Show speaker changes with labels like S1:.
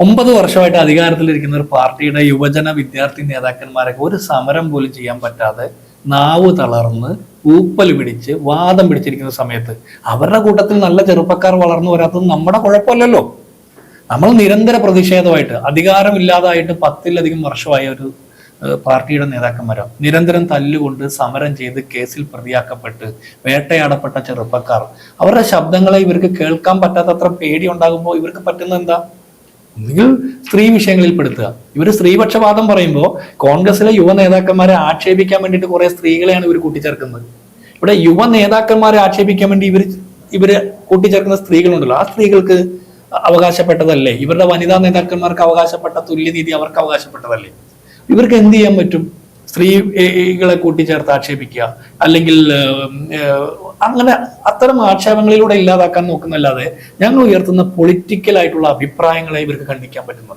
S1: ഒമ്പത് വർഷമായിട്ട് അധികാരത്തിലിരിക്കുന്ന ഒരു പാർട്ടിയുടെ യുവജന വിദ്യാർത്ഥി നേതാക്കന്മാരൊക്കെ ഒരു സമരം പോലും ചെയ്യാൻ പറ്റാതെ നാവ് തളർന്ന് ഊപ്പൽ പിടിച്ച് വാദം പിടിച്ചിരിക്കുന്ന സമയത്ത് അവരുടെ കൂട്ടത്തിൽ നല്ല ചെറുപ്പക്കാർ വളർന്നു വരാത്തത് നമ്മുടെ കുഴപ്പമല്ലല്ലോ. നമ്മൾ നിരന്തര പ്രതിഷേധമായിട്ട് അധികാരമില്ലാതായിട്ട് പത്തിലധികം വർഷമായ ഒരു പാർട്ടിയുടെ നേതാക്കന്മാരോ നിരന്തരം തല്ലുകൊണ്ട് സമരം ചെയ്ത് കേസിൽ പ്രതിയാക്കപ്പെട്ട് വേട്ടയാടപ്പെട്ട ചെറുപ്പക്കാർ അവരുടെ ശബ്ദങ്ങളെ ഇവർക്ക് കേൾക്കാൻ പറ്റാത്തത്ര പേടി ഉണ്ടാകുമ്പോൾ ഇവർക്ക് പറ്റുന്ന എന്താ? ഒന്നുകിൽ സ്ത്രീ വിഷയങ്ങളിൽ പെടുത്തുക. ഇവർ സ്ത്രീപക്ഷപാതം പറയുമ്പോൾ കോൺഗ്രസിലെ യുവ നേതാക്കന്മാരെ ആക്ഷേപിക്കാൻ വേണ്ടിയിട്ട് കുറെ സ്ത്രീകളെയാണ് ഇവർ കൂട്ടിച്ചേർക്കുന്നത്. ഇവിടെ യുവ നേതാക്കന്മാരെ ആക്ഷേപിക്കാൻ വേണ്ടി ഇവർ ഇവർ കൂട്ടിച്ചേർക്കുന്ന സ്ത്രീകളുണ്ടല്ലോ. ആ സ്ത്രീകൾക്ക് അവകാശപ്പെട്ടതല്ലേ? ഇവരുടെ വനിതാ നേതാക്കന്മാർക്ക് അവകാശപ്പെട്ട തുല്യനീതി അവർക്ക് അവകാശപ്പെട്ടതല്ലേ? ഇവർക്ക് എന്ത് ചെയ്യാൻ പറ്റും? സ്ത്രീകളെ കൂട്ടിച്ചേർത്ത് ആക്ഷേപിക്കുക അല്ലെങ്കിൽ അങ്ങനെ അത്തരം ആക്ഷേപങ്ങളിലൂടെ ഇല്ലാതാക്കാൻ നോക്കുന്നല്ലാതെ ഞങ്ങൾ ഉയർത്തുന്ന പൊളിറ്റിക്കൽ ആയിട്ടുള്ള അഭിപ്രായങ്ങളെ ഇവർക്ക് ഖണ്ഡിക്കാൻ പറ്റുന്നുണ്ടോ.